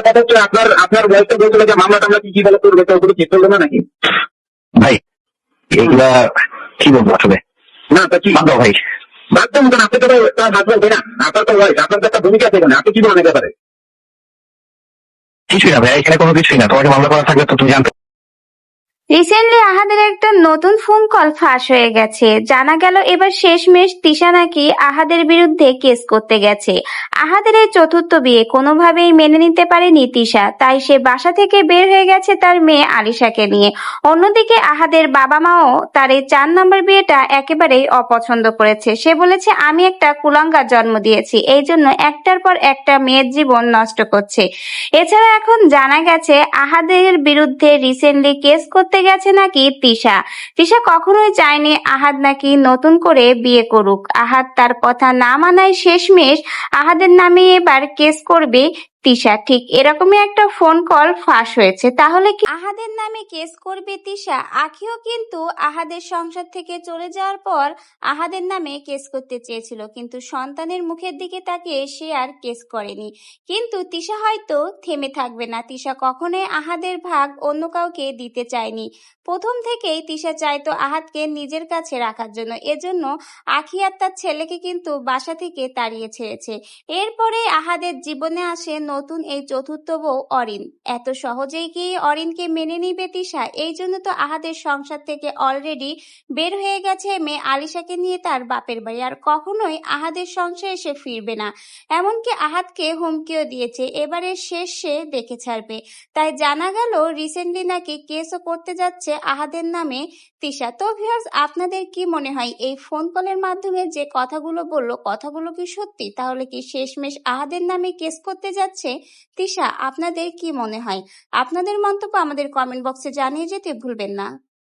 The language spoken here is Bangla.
একটা কথা হচ্ছে আপনার আপনার বয়সটা বলছিল যে মামলা টামলা কি কি বলে করবে তো ওগুলো ঠিক না নাকি? ভাই এগুলা কি বলব আসলে? না তা কি? বাধ্য ভাই। বাধ্য কেন আপনি তো তার হাজবেন্ড না। আপনার তো ওয়াইফ আপনার তো একটা ভূমিকা আছে এখানে। আপনি কি বলেন ব্যাপারে? কিছুই না ভাই এখানে কোনো কিছুই না। তোমাকে মামলা করা থাকলে তো তুমি জানতে রিসেন্টলি আহাদের একটা নতুন ফোন কল ফাঁস হয়ে গেছে। জানা গেল এবার শেষমেশ তিশা নাকি আহাদের বিরুদ্ধে কেস করতে গেছে। আহাদের এই চতুর্থ বিয়ে কোনোভাবেই মেনে নিতে পারেনি তিশা, তাই সে বাসা থেকে বের হয়ে গেছে তার মেয়ে আলিশাকে নিয়ে। অন্যদিকে আহাদের বাবা মাও তার এই চার নম্বর বিয়েটা একেবারেই অপছন্দ করেছে। সে বলেছে, আমি একটা কুলাঙ্গার জন্ম দিয়েছি, এই জন্য একটার পর একটা মেয়ের জীবন নষ্ট করছে। এছাড়া এখন জানা গেছে, আহাদের বিরুদ্ধে রিসেন্টলি কেস করতে গেছে নাকি তিশা? তিশা কখনোই চায়নি আহাদ নাকি নতুন করে বিয়ে করুক। আহাদ তার কথা না মানায় শেষমেশ আহাদের নামে এবার কেস করবে তিশা, ঠিক এরকমই একটা ফোন কল ফাঁস হয়েছে। তাহলে কি আহাদের নামে কেস করবে তিশা? আখিও কিন্তু আহাদের সংসার থেকে চলে যাওয়ার পর আহাদের নামে কেস করতে চেয়েছিল। কিন্তু সন্তানের মুখের দিকে তাকিয়ে সে আর কেস করেনি। কিন্তু তিশা হয়তো থেমে থাকবে না। তিশা কখনোই আহাদের ভাগ অন্য কাউকে দিতে চায়নি। প্রথম থেকেই তিশা চাইতো আহাদকে নিজের কাছে রাখার জন্য। এজন্য আখি আর তার ছেলেকে কিন্তু বাসা থেকে তাড়িয়ে ছেড়েছে। এরপরে আহাদের জীবনে আসে নতুন এই চতুর্থ বউ অরিন। এত সহজেই কি অরিনকে মেনে নিবে তিশা? এই জন্য তো আহাদের সংসার থেকে অলরেডি বের হয়ে গেছে মেয়ে আলিশাকে নিয়ে তার বাপের বাড়ি। আর কখনোই আহাদের সংসারে সে ফিরবে না। এমনকি আহাদকে হুমকিও দিয়েছে। এবারে শেষ সে দেখে ছাড়বে। তাই জানা গেল রিসেন্টলি নাকি কেসও করতে যাচ্ছে আহাদের নামে তিশা। তো ভিউয়ার্স আপনাদের কি মনে হয়? এই ফোন কলের মাধ্যমে যে কথাগুলো বলল, কথাগুলো কি সত্যি? তাহলে কি শেষমেশ আহাদের নামে কেস করতে যাচ্ছে? তিশা আপনাদের কি মনে হয়? আপনাদের মন্তব্য আমাদের কমেন্ট বক্সে জানিয়ে যেতে ভুলবেন না।